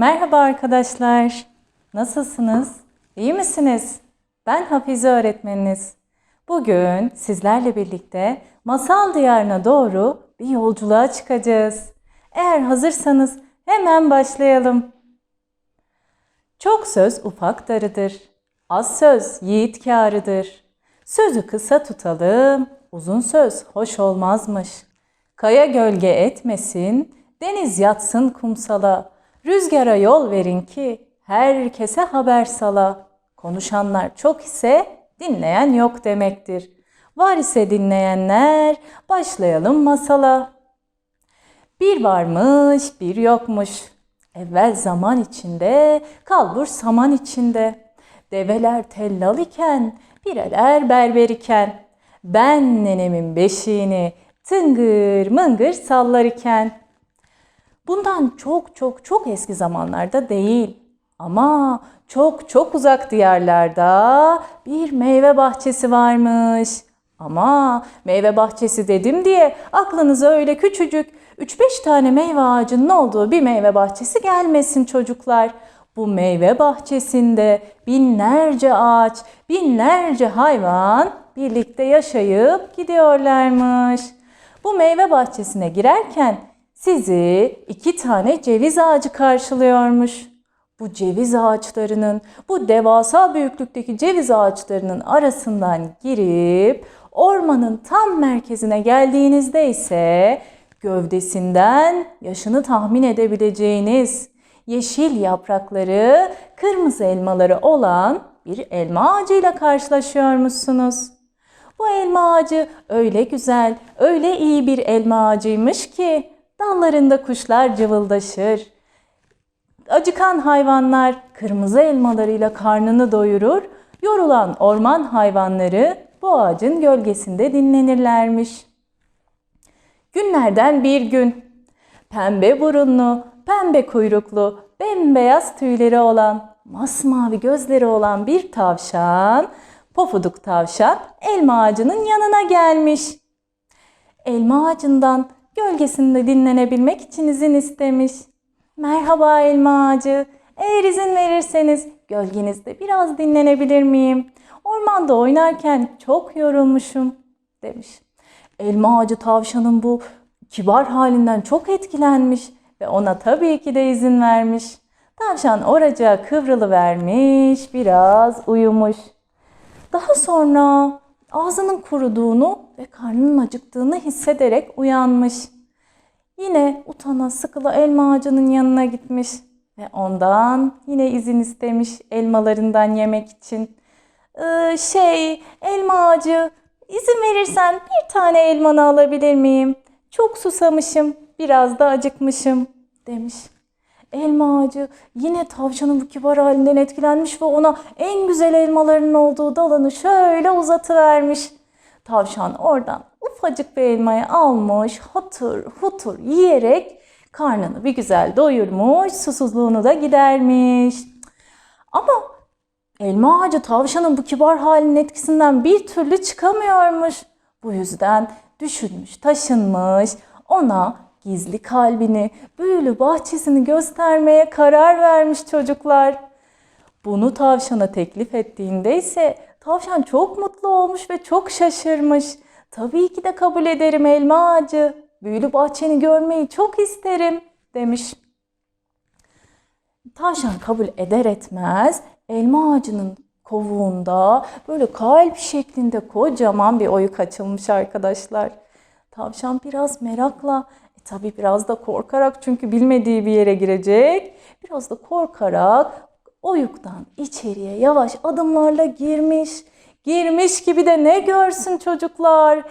Merhaba arkadaşlar. Nasılsınız? İyi misiniz? Ben Hafize öğretmeniniz. Bugün sizlerle birlikte masal diyarına doğru bir yolculuğa çıkacağız. Eğer hazırsanız hemen başlayalım. Çok söz ufak darıdır. Az söz yiğit kârıdır. Sözü kısa tutalım, uzun söz hoş olmazmış. Kaya gölge etmesin, deniz yatsın kumsala. Rüzgara yol verin ki herkese haber sala. Konuşanlar çok ise dinleyen yok demektir. Var ise dinleyenler, başlayalım masala. Bir varmış, bir yokmuş. Evvel zaman içinde, kalbur saman içinde. Develer tellal iken, pireler berber iken. Ben nenemin beşiğini tıngır mıngır sallar iken. Bundan çok çok çok eski zamanlarda değil ama çok çok uzak diyarlarda bir meyve bahçesi varmış. Ama meyve bahçesi dedim diye aklınıza öyle küçücük 3-5 tane meyve ağacının olduğu bir meyve bahçesi gelmesin çocuklar. Bu meyve bahçesinde binlerce ağaç, binlerce hayvan birlikte yaşayıp gidiyorlarmış. Bu meyve bahçesine girerken sizi iki tane ceviz ağacı karşılıyormuş. Bu ceviz ağaçlarının, bu devasa büyüklükteki ceviz ağaçlarının arasından girip ormanın tam merkezine geldiğinizde ise gövdesinden yaşını tahmin edebileceğiniz yeşil yaprakları, kırmızı elmaları olan bir elma ağacıyla karşılaşıyormuşsunuz. Bu elma ağacı öyle güzel, öyle iyi bir elma ağacıymış ki dallarında kuşlar cıvıldaşır. Acıkan hayvanlar kırmızı elmalarıyla karnını doyurur, yorulan orman hayvanları bu ağacın gölgesinde dinlenirlermiş. Günlerden bir gün pembe burunlu, pembe kuyruklu, bembeyaz tüyleri olan, masmavi gözleri olan bir tavşan, pofuduk tavşan elma ağacının yanına gelmiş. Elma ağacından gölgesinde dinlenebilmek için izin istemiş. Merhaba elma ağacı, eğer izin verirseniz gölgenizde biraz dinlenebilir miyim? Ormanda oynarken çok yorulmuşum demiş. Elma ağacı tavşanın bu kibar halinden çok etkilenmiş ve ona tabii ki de izin vermiş. Tavşan oracığa kıvrılıvermiş, biraz uyumuş. Daha sonra ağzının kuruduğunu ve karnının acıktığını hissederek uyanmış. Yine utana sıkıla elma ağacının yanına gitmiş ve ondan yine izin istemiş elmalarından yemek için. Ee, şey, elma ağacı, izin verirsen bir tane elmanı alabilir miyim? Çok susamışım, biraz da acıkmışım demiş. Elma ağacı yine tavşanın bu kibar halinden etkilenmiş ve ona en güzel elmalarının olduğu dalını şöyle uzatıvermiş. Tavşan oradan ufacık bir elmayı almış, hatır hutur yiyerek karnını bir güzel doyurmuş, susuzluğunu da gidermiş. Ama elma ağacı tavşanın bu kibar halinin etkisinden bir türlü çıkamıyormuş. Bu yüzden düşünmüş, taşınmış, ona gizli kalbini, büyülü bahçesini göstermeye karar vermiş çocuklar. Bunu tavşana teklif ettiğinde ise tavşan çok mutlu olmuş ve çok şaşırmış. Tabii ki de kabul ederim elma ağacı. Büyülü bahçeni görmeyi çok isterim demiş. Tavşan kabul eder etmez elma ağacının kovuğunda böyle kalp şeklinde kocaman bir oyuk açılmış arkadaşlar. Tavşan biraz merakla, e tabii biraz da korkarak çünkü bilmediği bir yere girecek. Biraz da korkarak oyuktan içeriye yavaş adımlarla girmiş. Girmiş gibi de ne görsün çocuklar?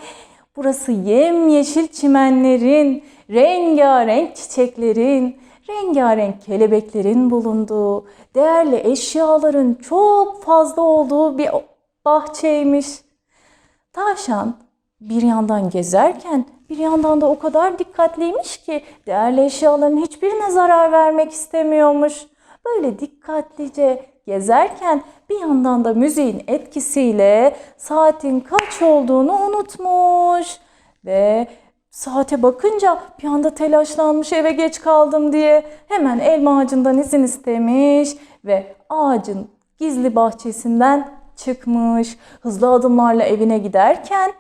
Burası yemyeşil çimenlerin, rengarenk çiçeklerin, rengarenk kelebeklerin bulunduğu, değerli eşyaların çok fazla olduğu bir bahçeymiş. Tavşan bir yandan gezerken bir yandan da o kadar dikkatliymiş ki değerli eşyaların hiçbirine zarar vermek istemiyormuş. Böyle dikkatlice gezerken bir yandan da müziğin etkisiyle saatin kaç olduğunu unutmuş ve saate bakınca bir anda telaşlanmış eve geç kaldım diye hemen elma ağacından izin istemiş ve ağacın gizli bahçesinden çıkmış. Hızlı adımlarla evine giderken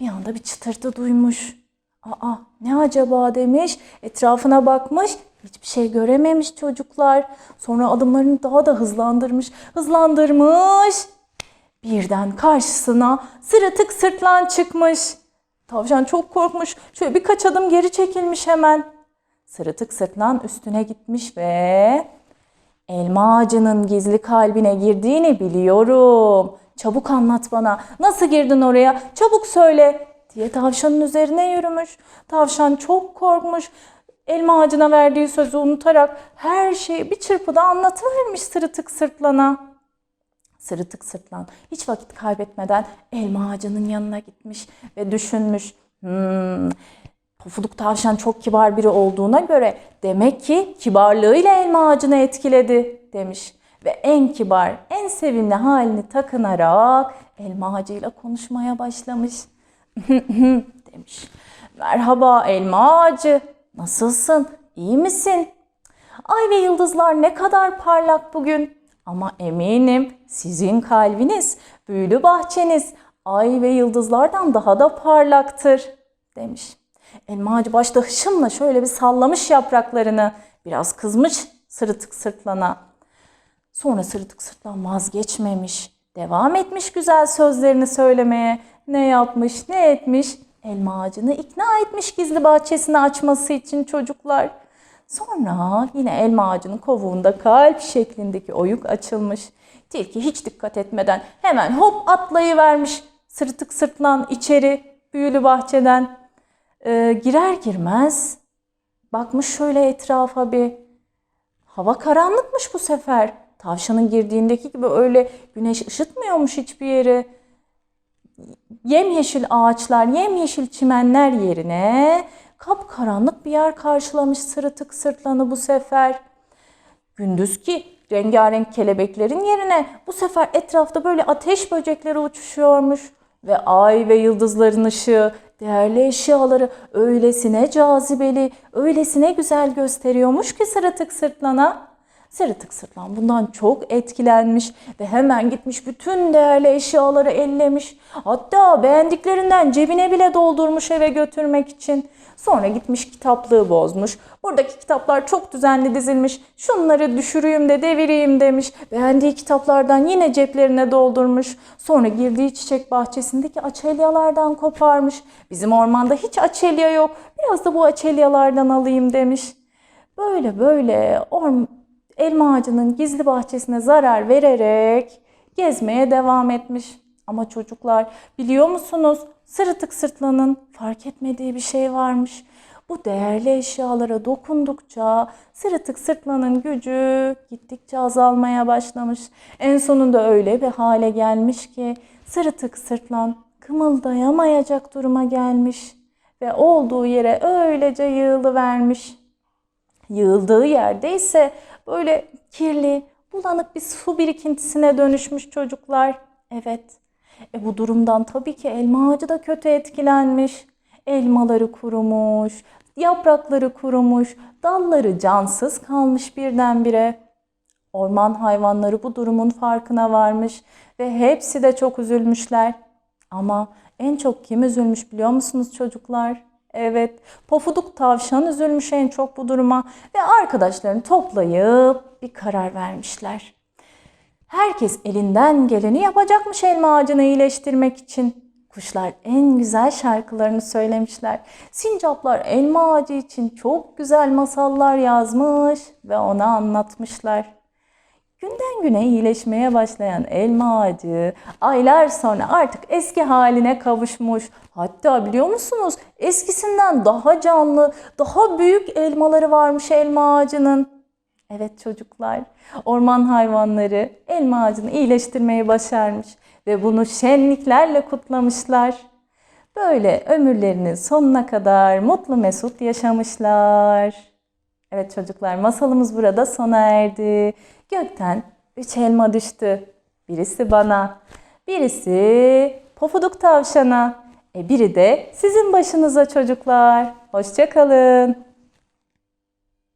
bir anda bir çıtırtı duymuş. Aa ne acaba demiş. Etrafına bakmış. Hiçbir şey görememiş çocuklar. Sonra adımlarını daha da hızlandırmış. Hızlandırmış. Birden karşısına sırıtık sırtlan çıkmış. Tavşan çok korkmuş. Şöyle birkaç adım geri çekilmiş hemen. Sırıtık sırtlan üstüne gitmiş ve elma ağacının gizli kalbine girdiğini biliyorum. Çabuk anlat bana. Nasıl girdin oraya? Çabuk söyle diye tavşanın üzerine yürümüş. Tavşan çok korkmuş. Elma ağacına verdiği sözü unutarak her şeyi bir çırpıda anlatıvermiş sırıtık sırtlana. Sırıtık sırtlan hiç vakit kaybetmeden elma ağacının yanına gitmiş ve düşünmüş. Hmm, Pofuduk tavşan çok kibar biri olduğuna göre demek ki kibarlığıyla elma ağacını etkiledi demiş. Ve en kibar, en sevimli halini takınarak elma ağacıyla konuşmaya başlamış. demiş. Merhaba elma ağacı, nasılsın, iyi misin? Ay ve yıldızlar ne kadar parlak bugün. Ama eminim sizin kalbiniz, büyülü bahçeniz ay ve yıldızlardan daha da parlaktır demiş. Elma ağacı başta hışımla şöyle bir sallamış yapraklarını. Biraz kızmış sırıtık sırtlana. Sonra sırıtık sırtlan vazgeçmemiş. Devam etmiş güzel sözlerini söylemeye. Ne yapmış, ne etmiş? Elma ağacını ikna etmiş gizli bahçesini açması için çocuklar. Sonra yine elma ağacının kovuğunda kalp şeklindeki oyuk açılmış. Tilki hiç dikkat etmeden hemen hop atlayıvermiş sırtık sırtlan içeri büyülü bahçeden. Ee, girer girmez bakmış şöyle etrafa bir. Hava karanlıkmış bu sefer. Tavşanın girdiğindeki gibi öyle güneş ışıtmıyormuş hiçbir yeri. Yemyeşil ağaçlar, yemyeşil çimenler yerine kapkaranlık bir yer karşılamış sırıtık sırtlanı bu sefer. Gündüz ki rengarenk kelebeklerin yerine bu sefer etrafta böyle ateş böcekleri uçuşuyormuş. Ve ay ve yıldızların ışığı değerli eşyaları öylesine cazibeli, öylesine güzel gösteriyormuş ki sırıtık sırtlana. Sırıtık sırtlan bundan çok etkilenmiş ve hemen gitmiş bütün değerli eşyaları ellemiş. Hatta beğendiklerinden cebine bile doldurmuş eve götürmek için. Sonra gitmiş kitaplığı bozmuş. Buradaki kitaplar çok düzenli dizilmiş. Şunları düşüreyim de devireyim demiş. Beğendiği kitaplardan yine ceplerine doldurmuş. Sonra girdiği çiçek bahçesindeki açelyalardan koparmış. Bizim ormanda hiç açelya yok. Biraz da bu açelyalardan alayım demiş. Böyle böyle orm elma ağacının gizli bahçesine zarar vererek gezmeye devam etmiş. Ama çocuklar biliyor musunuz? Sırıtık sırtlanın fark etmediği bir şey varmış. Bu değerli eşyalara dokundukça sırıtık sırtlanın gücü gittikçe azalmaya başlamış. En sonunda öyle bir hale gelmiş ki sırıtık sırtlan kımıldayamayacak duruma gelmiş ve olduğu yere öylece yığılıvermiş. Yığıldığı yerde ise böyle kirli, bulanık bir su birikintisine dönüşmüş çocuklar. Evet. E bu durumdan tabii ki elma ağacı da kötü etkilenmiş. Elmaları kurumuş, yaprakları kurumuş, dalları cansız kalmış birdenbire. Orman hayvanları bu durumun farkına varmış ve hepsi de çok üzülmüşler. Ama en çok kim üzülmüş biliyor musunuz çocuklar? Evet, pofuduk tavşan üzülmüş en çok bu duruma ve arkadaşlarını toplayıp bir karar vermişler. Herkes elinden geleni yapacakmış elma ağacını iyileştirmek için. Kuşlar en güzel şarkılarını söylemişler. Sincaplar elma ağacı için çok güzel masallar yazmış ve ona anlatmışlar. Günden güne iyileşmeye başlayan elma ağacı aylar sonra artık eski haline kavuşmuş. Hatta biliyor musunuz eskisinden daha canlı, daha büyük elmaları varmış elma ağacının. Evet çocuklar, orman hayvanları elma ağacını iyileştirmeyi başarmış ve bunu şenliklerle kutlamışlar. Böyle ömürlerinin sonuna kadar mutlu mesut yaşamışlar. Evet çocuklar masalımız burada sona erdi. Gökten üç elma düştü. Birisi bana, birisi pofuduk tavşana. E biri de sizin başınıza çocuklar. Hoşça kalın.